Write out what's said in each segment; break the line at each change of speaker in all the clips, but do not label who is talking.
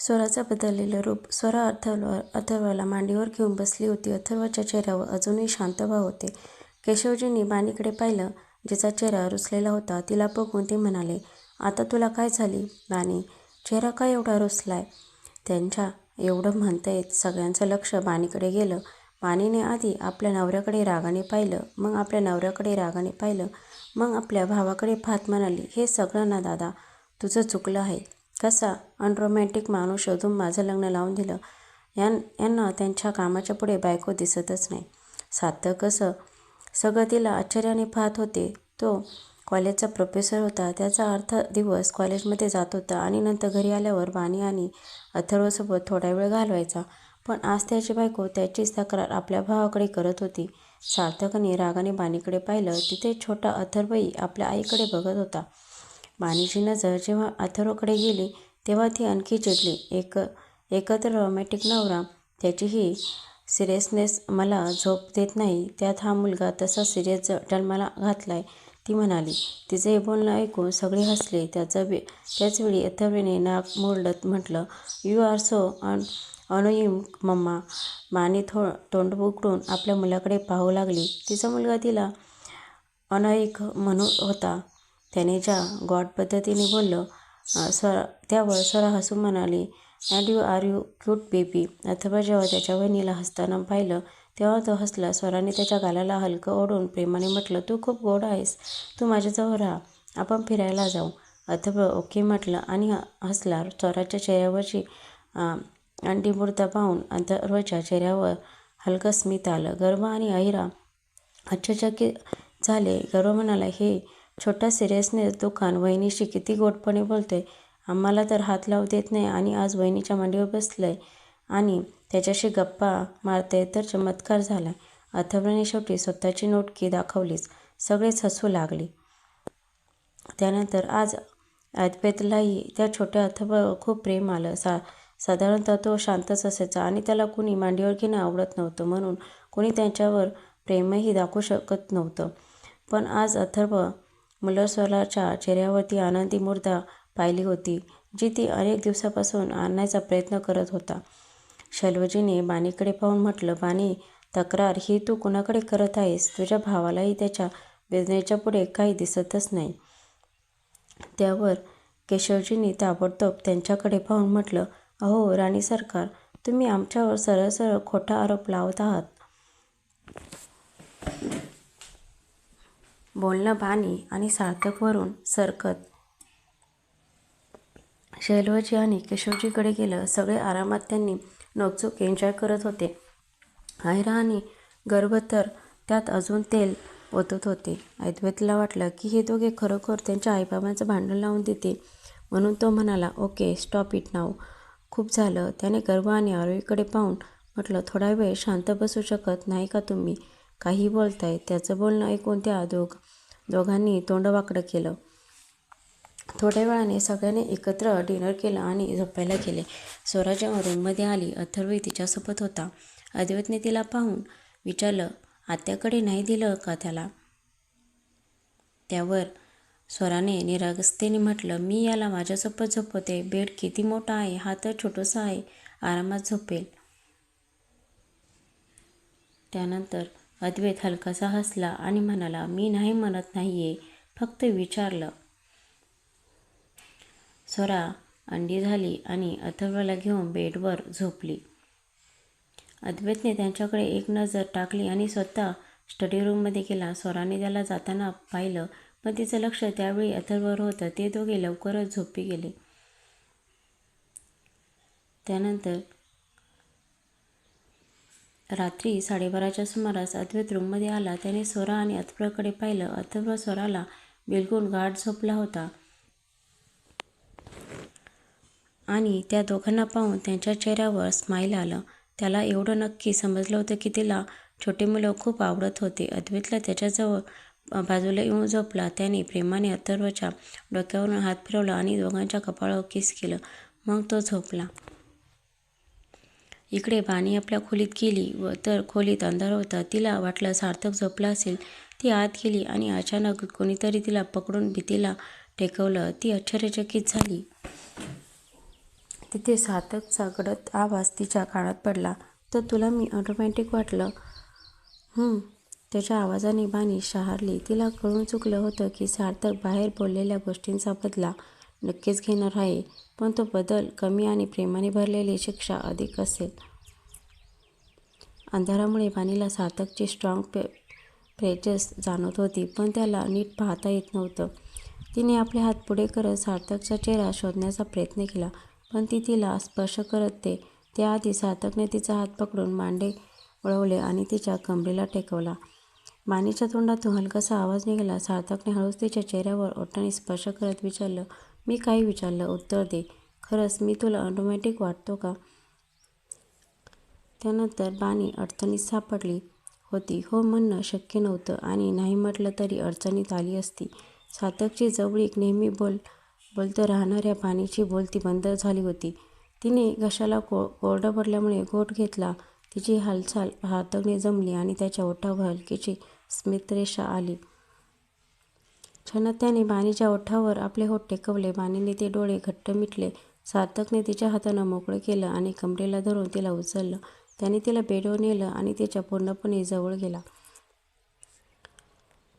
स्वराचं बदललेलं रूप. स्वरा अथर्व अथर्वला मांडीवर घेऊन बसली होती. अथर्वच्या चेहऱ्यावर अजूनही शांतभाव होते. केशवजींनी बाणीकडे पाहिलं. जिचा चेहरा रुसलेला होता तिला बघून ते म्हणाले आता तुला काय झाली बाणी? चेहरा का एवढा रुसलाय? त्यांच्या एवढं म्हणता येत सगळ्यांचं लक्ष बाणीकडे गेलं. बाणीने आधी आपल्या नवऱ्याकडे रागाने पाहिलं मग आपल्या नवऱ्याकडे रागाने पाहिलं मग आपल्या भावाकडे फात म्हणाली हे सगळं ना दादा तुझं चुकलं आहे. कसा अनरोमॅन्टिक माणूस शोधून माझं लग्न लावून दिलं. यां यांना त्यांच्या कामाच्या पुढे बायको दिसतच नाही. साधं कसं? सगळं तिला आश्चर्याने पाहत होते. तो कॉलेजचा प्रोफेसर होता. त्याचा अर्थ दिवस कॉलेजमध्ये जात होता आणि नंतर घरी आल्यावर बाणी आणि अथर्वसोबत थोडा वेळ घालवायचा. पण आज त्याची बायको त्याचीच तक्रार आपल्या भावाकडे करत होती. सार्थकने रागाने बाणीकडे पाहिलं. तिथे छोटा अथर्वही आपल्या आईकडे बघत होता. बाणीची नजर जेव्हा अथर्वकडे गेली तेव्हा ती आणखी चिडली. एक एकत्र रोमॅटिक नवरा त्याची ही सिरियसनेस मला झोप देत नाही. त्यात हा मुलगा तसा सिरियस जन्माला घातलाय ती म्हणाली. तिचे हे बोलणं ऐकून सगळे हसले. त्याचा वे त्याचवेळी अथर्वेने नाक मोडत म्हटलं you are so an annoying mamma Mane थो तोंड उघडून आपल्या मुलाकडे पाहू लागली. तिचा मुलगा तिला अनैक म्हणून होता. त्याने ज्या गॉड पद्धतीने बोललं स्वरा त्यावर स्वरा हसून म्हणाली and you are you cute baby अथवा जेव्हा त्याच्या वहिनीला हसताना पाहिलं तेव्हा तो हसला. स्वराने त्याच्या गालाला हलकं ओढून प्रेमाने म्हटलं तू खूप गोड आहेस. तू माझ्याजवळ राहा. आपण फिरायला जाऊ. अथवा ओके म्हटलं आणि हसला. स्वराच्या चेहऱ्यावरची अंडीमूर्ता पाहून अथर्वच्या चेहऱ्यावर हलकं स्मित आलं. गर्व आणि अहिरा आश्चर्यचकित झाले. गर्व म्हणाला हे छोटा सिरियसनेस दुकान वहिनीशी किती गोडपणे बोलतोय. आम्हाला तर हात लावू देत नाही आणि आज वहिनीच्या मांडीवर बसलंय आणि त्याच्याशी गप्पा मारते तर चमत्कार झाला अथर्वने शेवटी स्वतःची नोटकी दाखवलीच. सगळेच हसू लागले. त्यानंतर आज अद्वैतलाही त्या छोट्या अथर्ववर खूप प्रेम आलं. सा साधारणतः तो शांतच असायचा आणि त्याला कुणी मांडीवर घेणं आवडत नव्हतं म्हणून कुणी त्याच्यावर प्रेमही दाखवू शकत नव्हतं. पण आज अथर्व मुलस्वराच्या चेहऱ्यावरती आनंदी मुर्दा पाहिली होती जी ती अनेक दिवसापासून आणण्याचा प्रयत्न करत होता. शैलवजीने बाणीकडे पाहून म्हटलं बाणी तक्रार ही तू कुणाकडे करत आहेस? तुझ्या भावालाही त्याच्या वेदनेच्या पुढे काही दिसतच नाही. त्यावर केशवजींनी ताबडतोब त्यांच्याकडे पाहून म्हटलं अहो राणी सरकार तुम्ही आमच्यावर सरळ सरळ खोटा आरोप लावत आहात. बोलणं भानी आणि सार्थकवरून सरकत. शैलवजी आणि केशवजीकडे गेलं सगळे आरामात त्यांनी नोकझोक एन्जॉय करत होते. आयरा आणि गर्भ तर त्यात अजून तेल ओतत होते. ऐद्वेतला वाटलं की हे दोघे खरोखर त्यांच्या आईबाबांचं भांडण लावून देते म्हणून तो म्हणाला ओके स्टॉप इट नाव खूप झालं. त्याने गर्भ आणि आरोग्यकडे पाहून म्हटलं थोडा वेळ शांत बसू शकत नाही का तुम्ही? काही बोलताय. त्याचं बोलणं ऐकून त्या दोघं दोघांनी तोंड वाकडं केलं. थोड्या वेळाने सगळ्यांनी एकत्र डिनर केलं आणि झोपायला गेले. स्वरा जेव्हा रूममध्ये आली अथर्वही तिच्यासोबत होता. अद्वैतने तिला पाहून विचारलं आत्याकडे नाही दिलं का त्याला? त्यावर स्वराने निरागसतेने म्हटलं मी याला माझ्यासोबत झोपवते. बेड किती मोठा आहे? हा तर छोटासा आहे. आरामात झोपेल. त्यानंतर अद्वैत हलकासा हसला आणि म्हणाला मी नाही म्हणत नाहीये फक्त विचारलं. स्वरा अंडी झाली आणि अथर्वला घेऊन बेडवर झोपली. अद्वैतने त्यांच्याकडे एक नजर टाकली आणि स्वतः स्टडी रूममध्ये गेला स्वराने त्याला जाताना पाहिलं पण तिचं लक्ष त्यावेळी अथर्ववर होतं. ते दोघे लवकरच झोपी गेले. त्यानंतर रात्री साडेबाराच्या सुमारास अद्वैत रूममध्ये आला. त्याने स्वरा आणि अथर्वकडे पाहिलं. अथर्व स्वराला बिलकुल गाठ झोपला होता. आणि त्या दोघांना पाहून त्यांच्या चेहऱ्यावर स्माईल आलं. त्याला एवढं नक्की समजलं होतं की तिला छोटे मुलं खूप आवडत होते. अद्वैतला त्याच्याजवळ बाजूला येऊन झोपला. त्याने प्रेमाने अथर्वच्या डोक्यावरून हात फिरवला आणि दोघांच्या कपाळावर किस केलं. मग तो झोपला. इकडे बाणी आपल्या खोलीत गेली व तर खोलीत अंधार होता तिला वाटलं सार्थक झोपला असेल ती आत गेली आणि अचानक कोणीतरी तिला पकडून भीतीला टेकवलं ती आश्चर्यचकित झाली तिथे सार्थकचा गडद आवाज तिच्या कानात पडला. तर तुला मी ऑटोमॅटिक वाटलं? त्याच्या आवाजाने बाणी शहारली. तिला कळून चुकलं होतं की सार्थक बाहेर बोललेल्या गोष्टींचा बदला नक्कीच घेणार आहे. पण तो बदल कमी आणि प्रेमाने भरलेली शिक्षा अधिक असेल. अंधारामुळे वाणीला सार्थकची स्ट्रॉंग प्रेझेन्स जाणवत होती. पण त्याला नीट पाहता येत नव्हतं. तिने आपले हात पुढे करत सार्थकचा चेहरा शोधण्याचा प्रयत्न केला. पण ती तिला स्पर्श करत ते त्याआधी सार्थकने तिचा हात पकडून मांडे वळवले आणि तिच्या कमरेला टेकवला. मानीच्या तोंडातून हलकासा आवाज निघाला. सार्थकने हळूच तिच्या चेहऱ्यावर ओठांनी स्पर्श करत विचारलं, मी काही विचारलं? उत्तर दे. खरंच मी तुला ऑटोमॅटिक वाटतो का? त्यानंतर बाणी अडचणीत सापडली होती. हो म्हणणं शक्य नव्हतं आणि नाही म्हटलं तरी अडचणीत आली असती. सातकची जवळीक नेहमी बोल बोलतं राहणाऱ्या बाणीची बोलती बंद झाली होती. तिने घशाला को कोरडं पडल्यामुळे घोट घेतला. तिची हालचाल सार्थकने जमली आणि त्याच्या ओठावर हलकीची स्मितरेषा आली. क्षणात त्याने बानीच्या ओठावर आपले होठ टेकवले. बानीने ते डोळे घट्ट मिटले. सार्थकने तिच्या हातानं मोकळं केलं आणि कमरेला धरून तिला उचललं. त्याने तिला बेडवर नेलं आणि तिच्या पूर्णपणे जवळ गेला.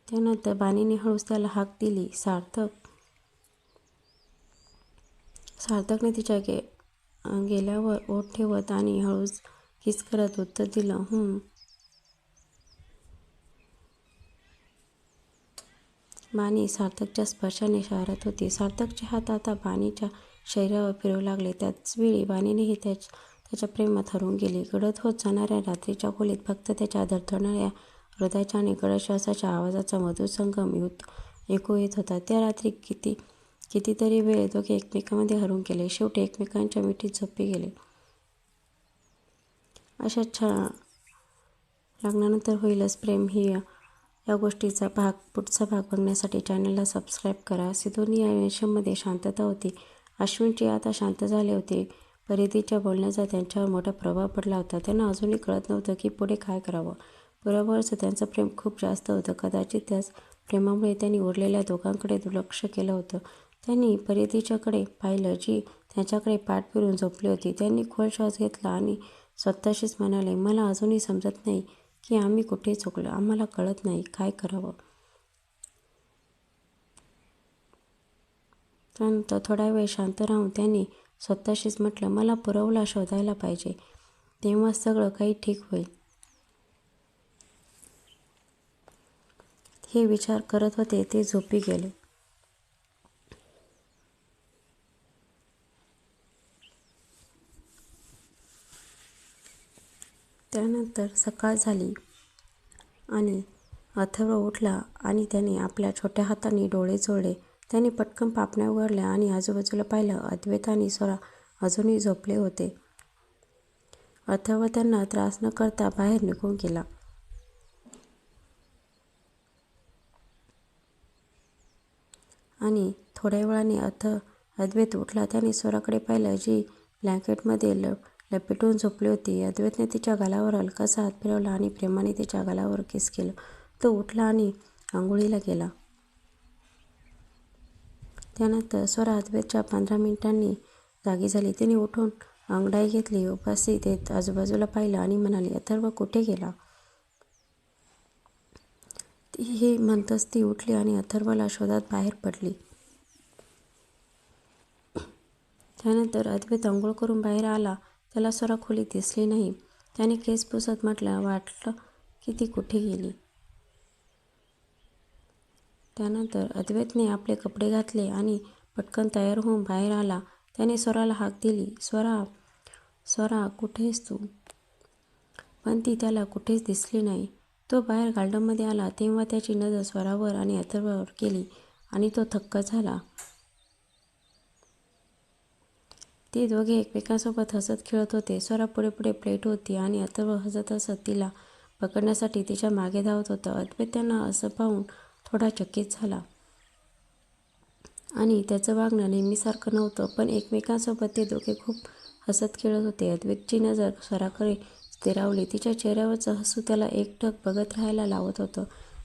त्यानंतर बानीने हळूच त्याला हाक दिली, सार्थक. सार्थकने तिच्या गे गेल्यावर ओठ ठेवत आणि हळूच किस करत उत्तर दिलं, हं बानी सार्थकच्या स्पर्शाने शहरात होती. सार्थकचे हात आता बाणीच्या शरीरावर फिरू लागले. त्याच वेळी त्याच त्याच्या प्रेमात हरवून गेली. गडद होत जाणाऱ्या रात्रीच्या खोलीत फक्त त्याच्या धडधडणाऱ्या हृदयाच्या आणि गडद श्वासाच्या आवाजांचा मधुर संगम ऐकू येत होता. त्या रात्री किती कितीतरी वेळ दोघे एकमेकांमध्ये हरून गेले. शेवटी एकमेकांच्या मिठीत झोपी गेले. अशा छा लग्नानंतर होईलच प्रेम ही या गोष्टीचा भाग पुढचा भाग बघण्यासाठी चॅनलला सबस्क्राईब करा. सिधोनी या रिलेशनमध्ये शांतता होती. अश्विनची आता शांत झाले होते. परिधीच्या बोलण्याचा त्यांच्यावर मोठा प्रभाव पडला होता. त्यांना अजूनही कळत नव्हतं की पुढे काय करावं. बरोबरचं त्यांचं प्रेम खूप जास्त होतं. कदाचित त्याच प्रेमामुळे त्यांनी उरलेल्या दोघांकडे दुर्लक्ष केलं होतं. त्यांनी परिधीच्याकडे पाहिलं, जी त्यांच्याकडे पाठ फिरून झोपली होती. त्यांनी खोल श्वास घेतला आणि स्वतःशीच म्हणाले, मला अजूनही समजत नाही की आम्ही कुठे चुकलो. आम्हाला कळत नाही काय करावं. त्यानंतर थोडा वेळ शांत राहून त्यांनी स्वतःशीच म्हटलं, मला पुरवला शोधायला पाहिजे. तेव्हा सगळं काही ठीक होईल. हे विचार करत होते ते झोपी गेले. त्यानंतर सकाळ झाली आणि अथर्व उठला आणि त्याने आपल्या छोट्या हाताने डोळे चोळले. त्याने पटकन पापण्या उघडल्या आणि आजूबाजूला पाहिलं. अद्वैत आणि स्वरा अजूनही झोपले होते. अथर्व त्यांना त्रास न करता बाहेर निघून गेला. आणि थोड्या वेळाने अथ अद्वैत उठला. त्याने स्वराकडे पाहिलं, जी ब्लँकेटमध्ये लपेटून झोपली होती. अद्वैतने तिच्या गालावर हलकासा हात फिरवला आणि प्रेमाने तिच्या गालावर किस केलं. तो उठला आणि आंघोळीला गेला. त्यानंतर स्वरा अद्वैतच्या पंधरा मिनिटांनी जागी झाली. तिने उठून अंगडाई घेतली. उभासी देत आजूबाजूला पाहिलं आणि म्हणाली, अथर्व कुठे गेला? ती हे म्हणतच ती उठली आणि अथर्वला शोधात बाहेर पडली. त्यानंतर अद्वैत आंघोळ करून बाहेर आला. त्याला स्वरा खोलीत दिसली नाही. त्याने केस पुसत म्हटलं, वाटलं की ती कुठे गेली. त्यानंतर अद्वैतने आपले कपडे घातले आणि पटकन तयार होऊन बाहेर आला. त्याने स्वराला हाक दिली, स्वरा. स्वरा, कुठेस तू? पण ती त्याला कुठेच दिसली नाही. तो बाहेर गार्डनमध्ये आला तेव्हा त्याची नजर स्वरावर आणि अथर्वावर केली आणि तो थक्क झाला. ते दोघे एकमेकांसोबत हसत खेळत होते. स्वरा पुढे पुढे प्लेट होती आणि अथर्व हसत हसत तिला पकडण्यासाठी तिच्यामागे धावत होतं अद्वैत त्यांना असं पाहून थोडा चकित झाला. आणि त्याचं वागणं नेहमीसारखं नव्हतं. पण एकमेकांसोबत ते दोघे खूप हसत खेळत होते. अद्वैतची नजर स्वराकडे स्थिरावली. तिच्या चेहऱ्यावरचं हसू त्याला एकटक बघत राहायला लावत होतं.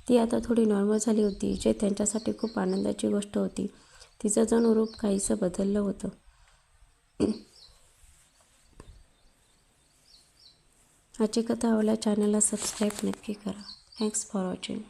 ती आता थोडी नॉर्मल झाली होती, जे त्यांच्यासाठी खूप आनंदाची गोष्ट होती. तिचं जणू रूप काहीसं बदललं होतं. माझी कथा आवडल्या चॅनलला सबस्क्राईब नक्की करा. Thanks for watching